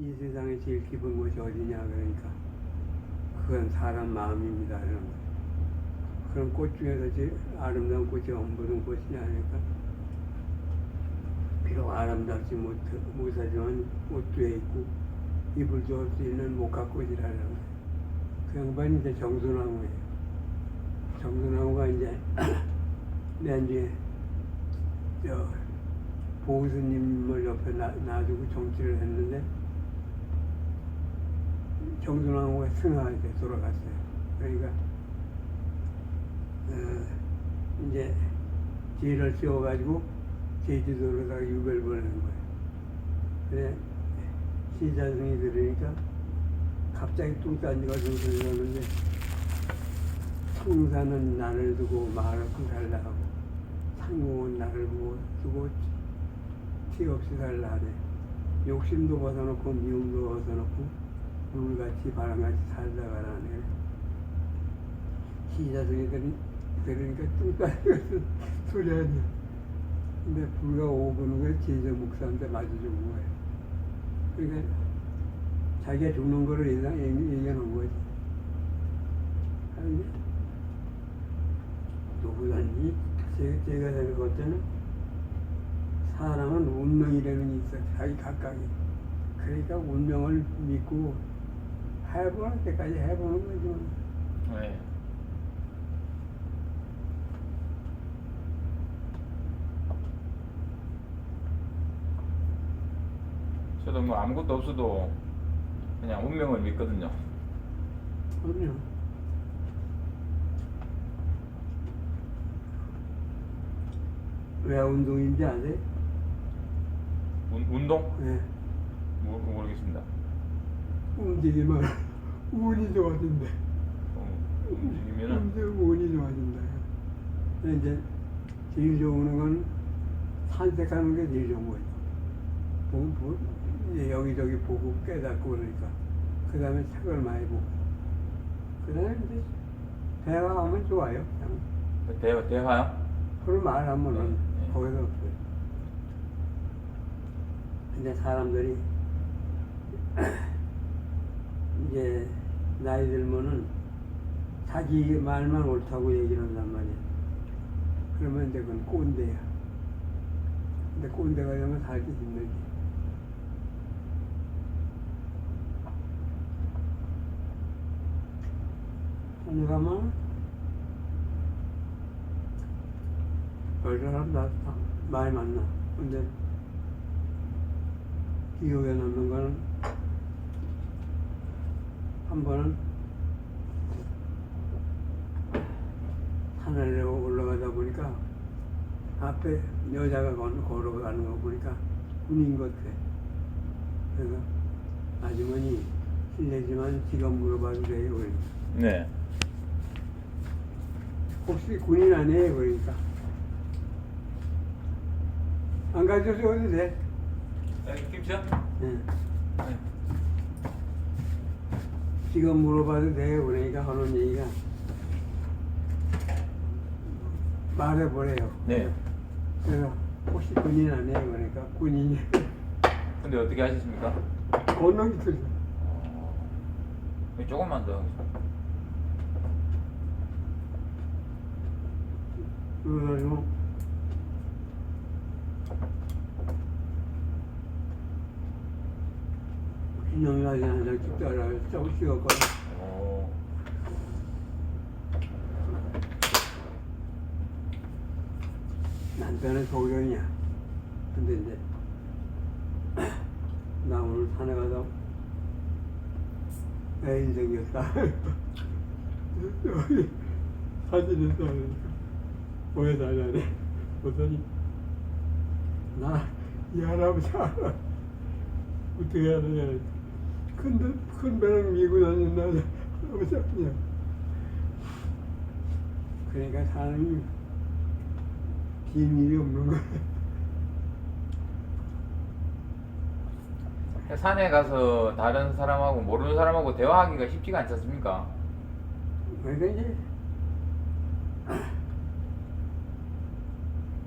이 세상에 제일 깊은 곳이 어디냐 그러니까 그건 사람 마음입니다 거. 그럼 꽃 중에서 제일 아름다운 꽃이 무슨 꽃이냐 하니까 비록 아름답지 못, 못하지만 옷도 있고 입을 좋을 수 있는 목화꽃이라는. 그 양반이 이제 정수나무예요. 정수나무가 이제 내한주에 저 보수님을 옆에 놔, 놔두고 정치를 했는데 정순왕후가 승하한테 돌아갔어요. 그러니까 어, 이제 지혜를 씌워가지고 제주도로다가 유배를 보내는 거예요. 그래 시자승이 들으니까 갑자기 뚱딴지가 좀 들렸는데 성사는 나를 두고 말을 살라 하고 상공은 나를 보고 두고 티 없이 살라 하네. 욕심도 벗어놓고 미움도 벗어놓고 물같이 바람같이 살다가라네. 시자승이 들으, 들으니까 뚱딴지 같은 소리 아니야. 근데 불과 5분 후에 제자 목사한테 맞아 죽은 거예요. 그러니까 자기가 죽는 거를 얘기해 놓은 거지. 아니, 누구든지 제, 제가 생각할 때는 사람은 운명이라는 게 있어. 자기 각각이. 그러니까 운명을 믿고 해보는 때까지 해보는. 뭐. 네. 저도 뭐 아무것도 없어도 그냥 운명을 믿거든요. 그럼요. 왜 운동인지 아세요? 운, 운동? 네. 모, 모르겠습니다. 움직이면 운이 좋아진대. 어, 움직이면은 움직이면 운이 좋아진다. 근데 이제 제일 좋은 건 산책하는 게 제일 좋은 거죠. 보고, 보, 이제 여기저기 보고 깨닫고 그러니까. 그 다음에 책을 많이 보고. 그 다음에 이제 대화하면 좋아요. 그냥 대, 대화요? 서로 말하면은 네, 네. 거기서 없어요. 근데 사람들이 이제 나이 들면은 자기 말만 옳다고 얘기를 한단 말이야. 그러면 이제 그건 꼰대야. 근데 꼰대가 되면 살기 힘들지. 오늘 가면 별 사람 다, 다 많이 만나. 근데 기억에 남는 거는 한 번은 산을 올라가다 보니까 앞에 여자가 건- 걸어가는 거 보니까 군인 같아. 그래서 아주머니 실례지만 직업 물어봐도 돼요. 그러니까. 네. 혹시 군인 아니에요? 그러니까. 안 가져줘도 돼. 김치요? 예. 네. 지금 물어봐도 돼요. 그러니까 하는 얘기가 말해보래요. 네. 그래서 혹시 군인 아니에요? 그러니까 군인이 근데 어떻게 하셨습니까? 건너기. 어, 조금만 더 하겠습니다. 그래가지고 기념사진 한장 찍자라 조금 찍었거든. 오. 남편은 소경이야. 근데 이제 나 오늘 산에 가서 애인 생겼다. 여기 사진을 왜 사냐네. 보더니 나이 할아버지 알아. 어떻게 해야 되냐. 큰, 큰 배를 미고 다닌다. 아니야. 그러니까 사람이 비밀이 없는 거야. 산에 가서 다른 사람하고 모르는 사람하고 대화하기가 쉽지가 않지 않습니까? 그러니까 이제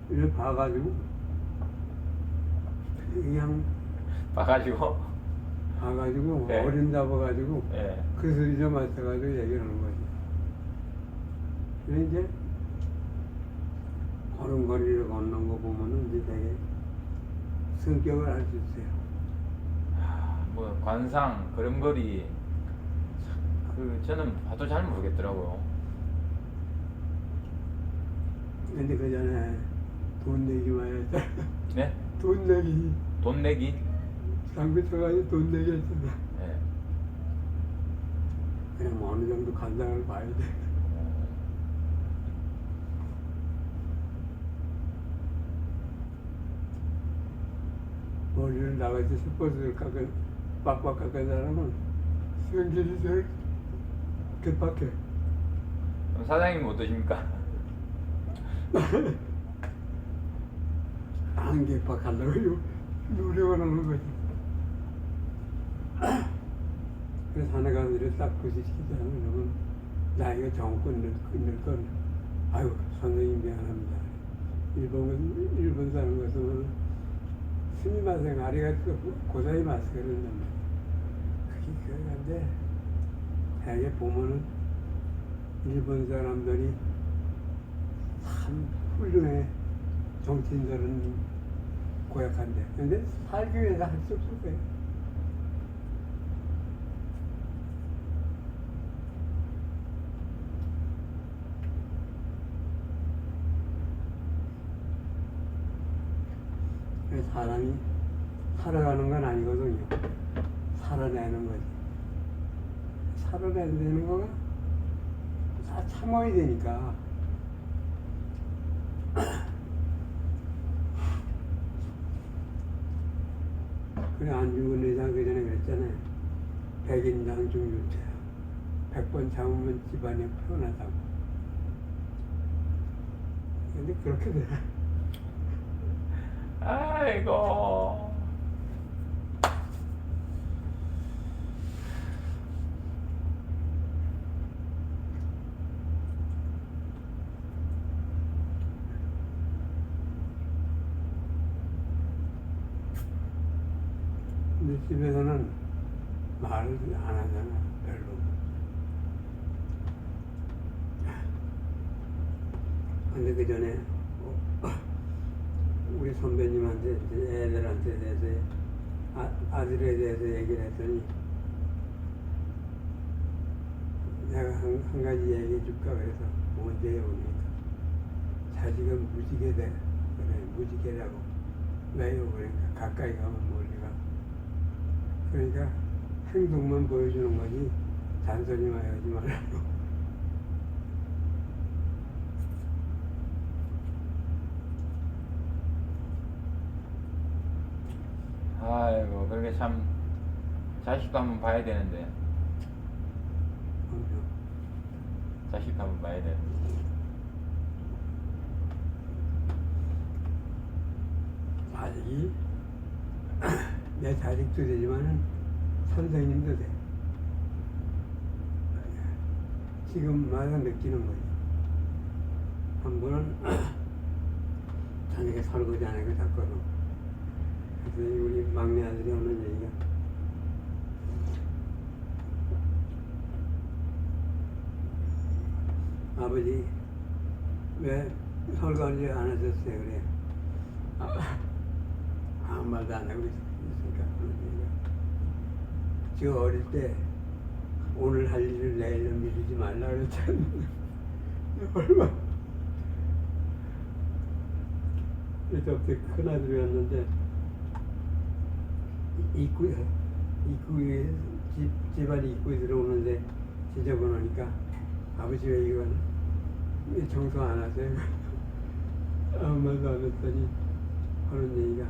이걸 봐가지고 그냥 봐가지고 가가지고 네. 어린 잡아가지고 예. 그 소리 좀 맞춰가지고 얘기하는 거지. 근데 이제 걸음걸이를 걷는 거 보면은 이제 되게 성격을 알 수 있어요. 하, 뭐 관상, 걸음걸이 그 저는 봐도 잘 모르겠더라고요. 근데 그 전에 돈 내기만 했잖아. 네? 돈 내기. 돈 내기. 장비 쳐가지고 돈 내기 했잖아. 예. 그냥 뭐 어느 정도 간장을 봐야 돼. 어, 머리를 나가서 스포츠를 깎아, 빡빡 깎은 사람은 성질이 제일 개빡해. 그럼 사장님 어떠십니까? 안 개빡하려고 노력을 하는 거지. 그래서 하나 가서 딱 부시시키잖아. 그러면 나이가 정 끊는, 끊는 건, 아유, 선생님 미안합니다. 일본, 일본 사는 것은 스미마생 아리가또 고사이 마스 그런단 말이야. 그게 그런데 대개 보면은 일본 사람들이 참 훌륭해. 정치인들은 고약한데. 근데 살기 위해서 할 수 없을 거예요. 사람이 살아가는 건 아니거든요. 살아내는 거지. 살아내는 거가 다 참아야 되니까. 그래 안중근 의장 그 전에 그랬잖아요. 백인장 중유죄야. 백번 참으면 집안이 편하다고. 근데 그렇게 돼. 아이고. 근데 집에서는 말을 안 하잖아, 별로. 근데 그 전에 우리 선배님한테 이제 애들한테 대해서 아, 아들에 대해서 얘기를 했더니 내가 한, 한 가지 얘기해 줄까 그래서 뭔데요 그러니까? 자식은 무지개 돼. 그래 무지개라고. 왜요 그러니까 가까이 가면 멀리가. 그러니까 행동만 보여주는 거지 잔소리만 하지 말라고 아이고 그렇게 참 자식도 한번 봐야 되는데 그럼요. 자식도 한번 봐야 되는데 자식이 내 자식도 되지만은 선생님도 돼. 지금 마다 느끼는 거지. 한 번은 저녁에 설거지 안 하고 잤거든. 그래서 우리 막내 아들이 하는 얘기가 아버지 왜 설거지 안 하셨어요? 그래. 아, 아무 말도 안 하고 있으니까. 저 어릴 때 오늘 할 일을 내일로 미루지 말라 그랬잖아. 얼마. 그래서 그때 큰 아들이었는데 입구에 입구에 집 집안 입구에 들어오는데 지저분하니까 아버지 왜 이건 왜 청소 안 하세요? 아무 말도 안 했더니 하는 얘기가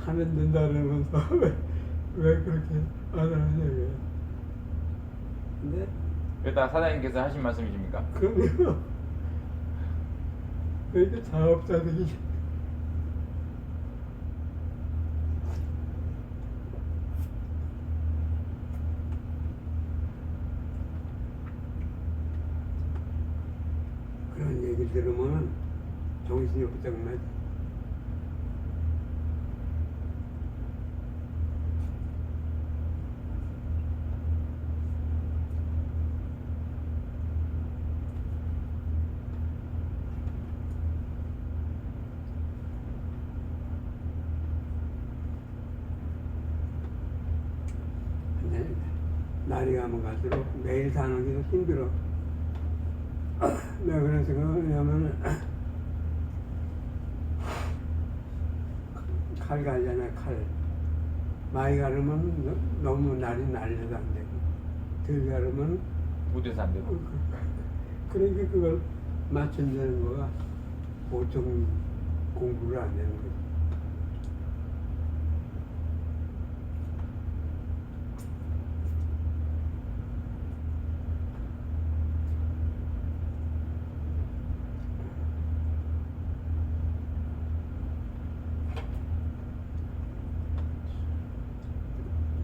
하면 된다 그러면서 왜, 왜 그렇게 안 하냐고요. 근데 그러다 사장님께서 하신 말씀이십니까? 그러면 그러니까 자업자득이 들으면 정신이 없기 때문에 날이 가면 갈수록 매일 사는 게더 힘들어. 내가 그런 생각을 하냐면 칼 갈잖아 칼. 많이 가르면 너- 너무 날이 날려도 안 되고 덜 가르면 무대에서 안 되고. 그러니까 그걸 맞춘다는 거가 보통 공부를 안 되는 거지.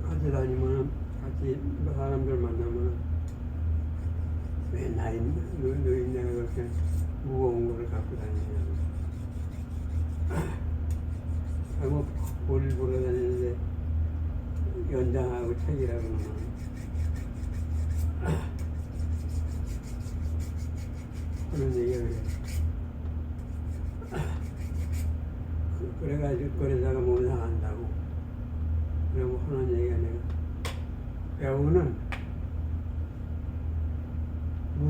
같이 다니면 같이 사람들 만나면 왜 너희네가 그렇게 무거운 거를 갖고 다니냐고. 아뭐 볼일 보러 다니는데 연장하고 책이라 그러면 그런 그래 그- 그래가지고 그러다가 몸 상한다고. 그러고 하는 얘기가 내가 배우는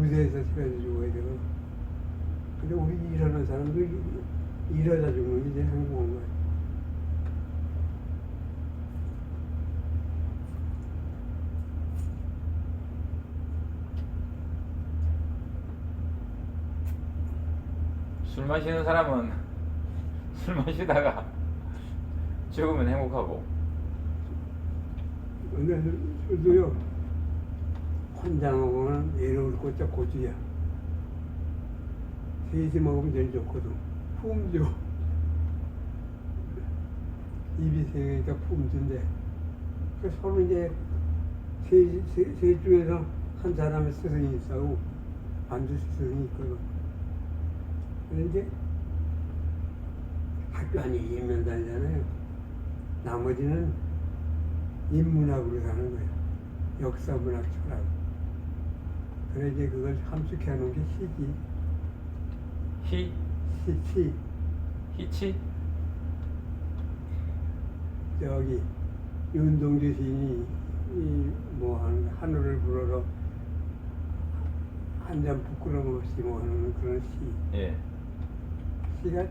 무대에서 시간을 죽어야 되고. 근데 우리 일하는 사람들 일하다 게 제일 행복한 거야. 술 마시는 사람은 술 마시다가 죽으면 행복하고. 근데 술도요 먹으면 예를 꽂자 고주야. 셋이 먹으면 제일 좋거든. 품죠. 입이 세니까 품주인데 그 서로 이제 셋, 셋, 셋 중에서 한 사람의 스승이 있어고 반드시 스승이 있거든. 이제 학교 안에 이면 다니잖아요. 나머지는 인문학으로 사는 거야. 역사문학 철학. 그래 이제 그걸 함축해 놓은 게 시지. 희 시, 시. 희치 저기 윤동주 시인이 이뭐 하는 거, 하늘을 불어러 한 잔 부끄럼 없이 뭐 하는 그런 시. 예. 시가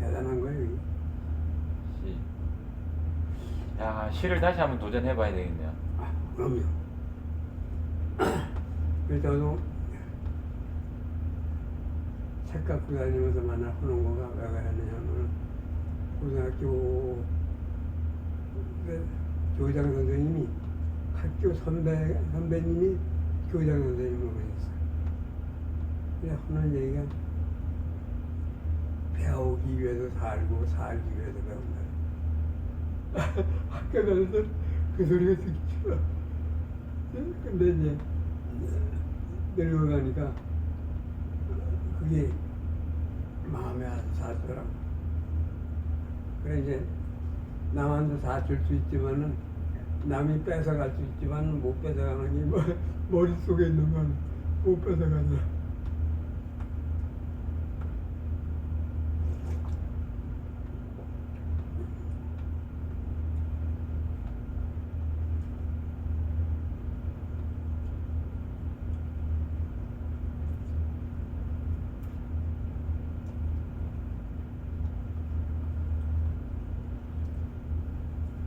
대단한 거예요. 이게. 시. 야 시를 다시 한번 도전해봐야 되겠네요. 아, 그럼요. 저도 책 갖고 다니면서 만날 하는 거가 왜 그러냐면 고등학교 그 교장 선생님이 학교 선배 선배님이 교장 선생님으로 했어요. 그래 하는 얘기가 배우기 위해서 살고 살기 위해서 배운다. 학교 다녀서 그 소리가 듣기 싫어. 근데 이제 늙어가니까 그게 마음에 안 사더라고. 그래 이제 남한테 사줄 수 있지만은 남이 뺏어갈 수 있지만은 못 뺏어가는 게 뭐, 머릿속에 있는 건 못.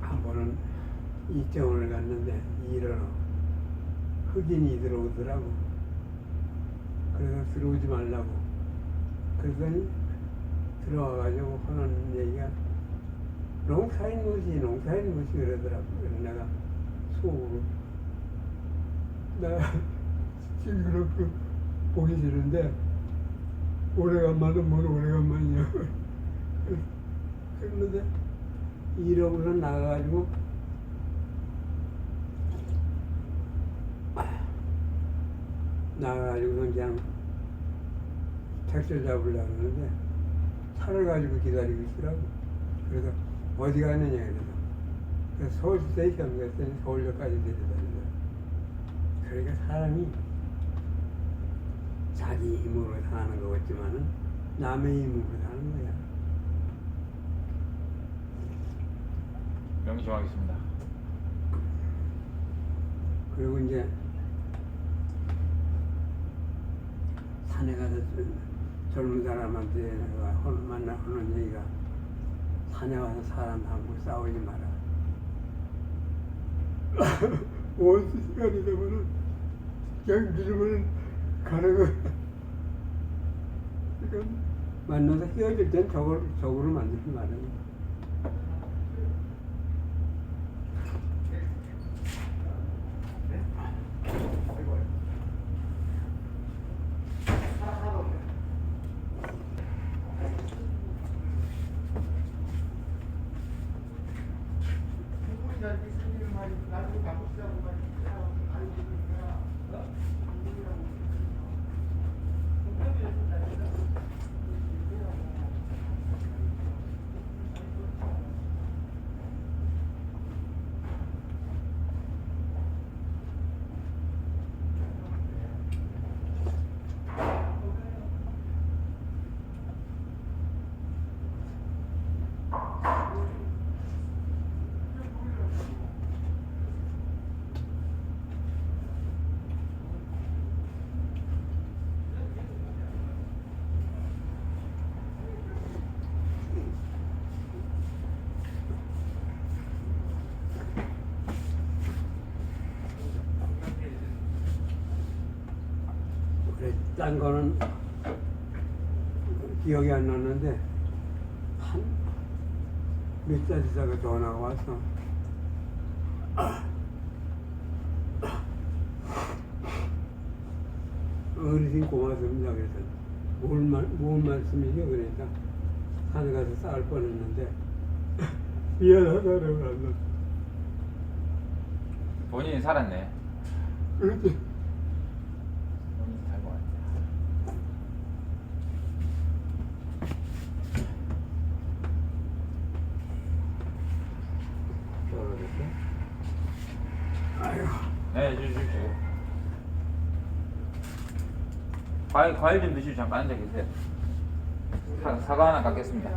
한 번은 이태원을 갔는데 일하러 흑인이 들어오더라고. 그래서 들어오지 말라고. 그러더니 들어와가지고 하는 얘기가 농사인 것이 농사인 것이 그러더라고. 그래서 내가 속으로 내가 그렇게 보기 싫은데 오래간만은 뭘 오래간만이냐. 그랬는데 이러고서 나가가지고 나가가지고 그냥 택시를 잡으려고 하는데 차를 가지고 기다리고 있더라고. 그래서 어디 가느냐 그래서 그래서 서울 스테이션 갔더니 서울역까지 데려다니더라고. 그러니까 사람이 자기 힘으로 사는 것 같지만은 남의 힘으로 사는 거야. 명심하겠습니다. 그리고 이제 산에 가서 젊은 사람한테 내가 만나 하는 얘기가 산에 와서 사람하고 싸우지 마라. 온 시간이 되면은 그냥 믿으면 가는 거야. 그러니까 만나서 헤어질 땐 저걸 저거를 만들지 말아요. 그래, 딴 거는 기억이 안 나는데 한몇 달 있다가 전화가 왔어. 어르신 고맙습니다. 그래서 뭔, 말, 뭔 말씀이죠? 그러니까 산에 가서 싸울 뻔했는데 미안하다고 한다. 본인이 살았네. 그렇지. 본인이 살고 왔네. 전화됐어? 아이고. 네, 주십시오. 과일, 과일 좀 드시고 잠깐 앉아 계세요. 사, 사과 하나 깎겠습니다.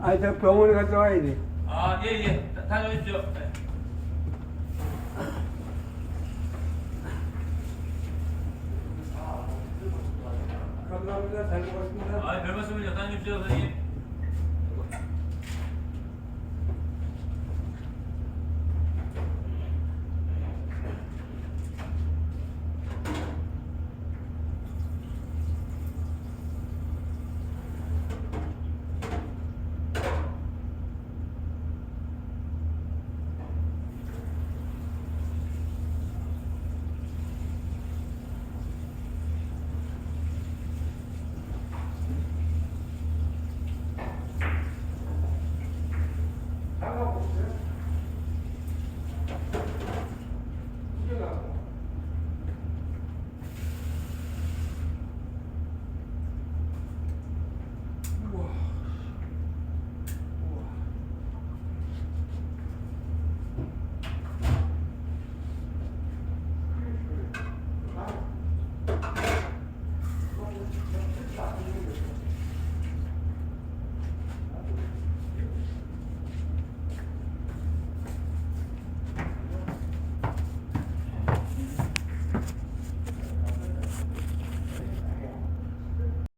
아, 저 병원에 갔다 와야 돼. 아, 예, 예. 다- 다녀오십시오. 네. 감사합니다. 잘 먹었습니다. 아, 별 말씀 숨겨놨고